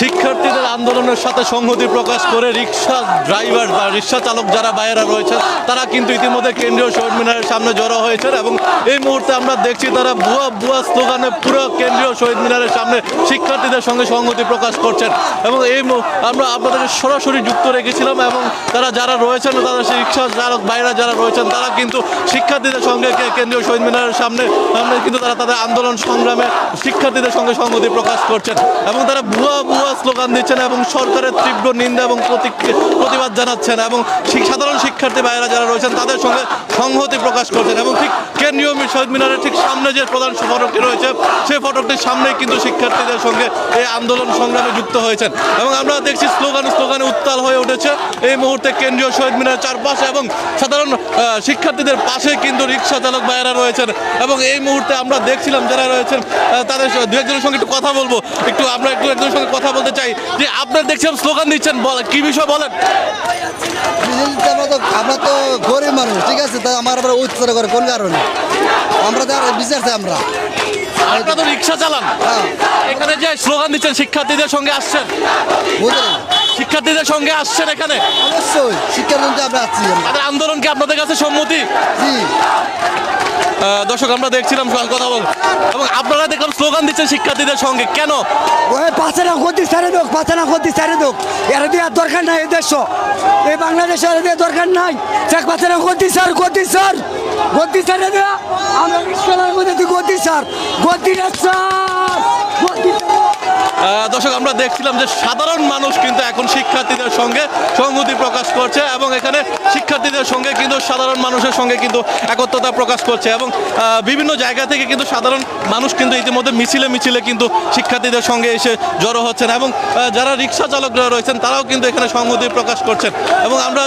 শিক্ষার্থীদের আন্দোলনের সাথে সংহতি প্রকাশ করে রিক্সা ড্রাইভার বা রিক্সা চালক যারা বাইরা রয়েছে, তারা কিন্তু ইতিমধ্যে কেন্দ্রীয় শহীদ মিনারের সামনে জড়ো হয়েছেন এবং এই মুহূর্তে আমরা দেখছি তারা ভুয়া ভুয়া স্লোগানে পুরো কেন্দ্রীয় শহীদ মিনারের সামনে শিক্ষার্থীদের সঙ্গে সংহতি প্রকাশ করছেন। এবং এই আমরা আপনাদের সরাসরি যুক্ত রেখেছিলাম এবং তারা যারা রয়েছেন তারা সেই রিক্সা চালক বাইরা যারা রয়েছেন, তারা কিন্তু শিক্ষার্থীদের সঙ্গে কেন্দ্রীয় শহীদ মিনারের সামনে সামনে কিন্তু তারা তাদের আন্দোলন সংগ্রামে শিক্ষার্থীদের সঙ্গে সংহতি প্রকাশ করছেন। এবং তারা ভুয়া ভুয়া স্লোগান দিচ্ছেন এবং সরকারের তীব্র নিন্দা এবং প্রতি- প্রতিবাদ জানাচ্ছেন এবং সাধারণ শিক্ষার্থী ভাইয়েরা যারা রয়েছেন, তাদের সঙ্গে সংহতি প্রকাশ করছেন এবং ঠিক কেন্দ্রীয় শহীদ মিনারের ঠিক সামনে যে প্রধান ফটকটি রয়েছে সেই ফটকটির সামনেই কিন্তু শিক্ষার্থীদের সঙ্গে এই আন্দোলন সংগ্রামে যুক্ত হয়েছেন। এবং আমরা দেখছি স্লোগান, স্লোগানে উত্তাল হয়ে উঠেছে এই মুহূর্তে কেন্দ্রীয় শহীদ মিনারের চারপাশে এবং সাধারণ শিক্ষার্থীদের পাশে কিন্তু রিক্সা চালক ভাইয়েরা রয়েছেন এবং এই মুহূর্তে আমরা দেখছিলাম যারা রয়েছেন তাদের দু একজনের সঙ্গে একটু কথা বলব। একটু আমরা একটু একজনের সঙ্গে কথা বলতে চাই যে আপনার দেখছিলাম স্লোগান দিচ্ছেন বলেন কি বিষয় বলেন? আমরা তো আমরা তো গরিব মানুষ ঠিক আছে? তাই আমার আবার উচ্চার করে কোন কারণে? আমরা তো আর বিচার চাই আমরা। আপনারা তো রিক্সা চালান। হ্যাঁ। এখানে যে স্লোগান দিচ্ছেন শিক্ষার্থীদের সঙ্গে আসছেন। শিক্ষার্থীদের সঙ্গে আসছেন এখানে। অবশ্যই শিক্ষার আসছি তাদের আন্দোলন কি আপনাদের কাছে সম্মতি? জি। দর্শক আমরা দেখছিলাম কথা বল এবং আপনারা দেখলাম স্লোগান দিচ্ছেন শিক্ষার্থীদের সঙ্গে। কেন? ওই পাঁচে না গতি সারে দোক পাঁচে না গতি সারে দোক। এর দেওয়ার দরকার নাই এই দেশ। এই বাংলাদেশে এর দেওয়ার দরকার নাই। শেখ পাঁচে না গতি স্যার গতি স্যার। গতি সারে দেওয়া আমরা রিক্সার মধ্যে গতি স্যার। গতি না স্যার। গতি দর্শক, আমরা দেখছিলাম যে সাধারণ মানুষ কিন্তু এখন শিক্ষার্থীদের সঙ্গে সংহতি প্রকাশ করছে এবং এখানে শিক্ষার্থীদের সঙ্গে কিন্তু সাধারণ মানুষের সঙ্গে কিন্তু একত্রতা প্রকাশ করছে এবং বিভিন্ন জায়গা থেকে কিন্তু সাধারণ মানুষ কিন্তু ইতিমধ্যে মিছিলে মিছিলে কিন্তু শিক্ষার্থীদের সঙ্গে এসে জড়ো হচ্ছেন এবং যারা রিক্সা চালকরা রয়েছেন তারাও কিন্তু এখানে সংহতি প্রকাশ করছেন এবং আমরা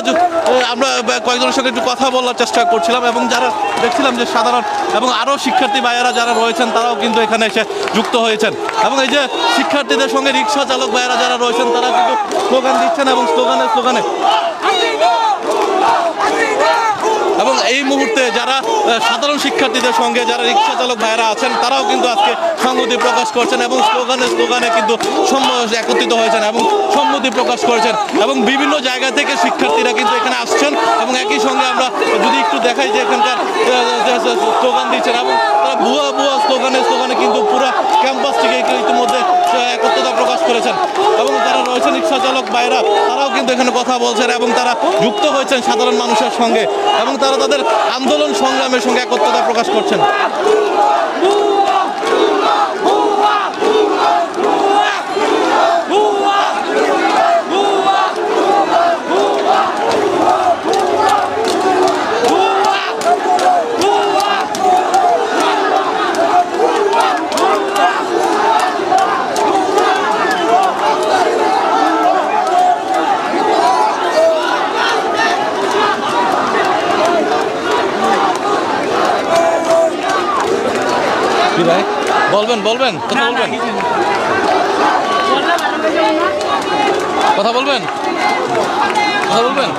আমরা কয়েকজনের সঙ্গে একটু কথা বলার চেষ্টা করছিলাম এবং যারা দেখছিলাম যে সাধারণ এবং আরও শিক্ষার্থী ভাইয়েরা যারা রয়েছেন তারাও কিন্তু এখানে এসে যুক্ত হয়েছেন এবং এই যে শিক্ষার্থীদের সঙ্গে রিক্সা চালক ভাইয়েরা যারা রয়েছেন, তারা কিন্তু স্লোগান দিচ্ছেন এবং স্লোগানে স্লোগানে এবং এই মুহূর্তে যারা সাধারণ শিক্ষার্থীদের সঙ্গে যারা রিক্সা চালক ভাইয়েরা আছেন, তারাও কিন্তু আজকে সংহতি প্রকাশ করছেন এবং স্লোগানে স্লোগানে কিন্তু একত্রিত হয়েছেন এবং সম্মতি প্রকাশ করেছেন এবং বিভিন্ন জায়গা থেকে শিক্ষার্থীরা কিন্তু এখানে আসছেন এবং একই সঙ্গে আমরা যদি একটু দেখাই যে এখানকার স্লোগান দিচ্ছেন এবং তারা ভুয়া ভুয়া স্লোগানে স্লোগানে কিন্তু পুরো ক্যাম্পাস থেকে ইতিমধ্যে আহ, একত্রতা প্রকাশ করেছেন এবং রয়েছেন রিক্সা চালক ভাইরা, তারাও কিন্তু এখানে কথা বলছেন এবং তারা যুক্ত হয়েছেন সাধারণ মানুষের সঙ্গে এবং তারা তাদের আন্দোলন সংগ্রামের সঙ্গে একত্রতা প্রকাশ করছেন। কি ভাই? বলবেন বলবেন কথা বলবেন? কথা বলবেন? কথা বলবেন?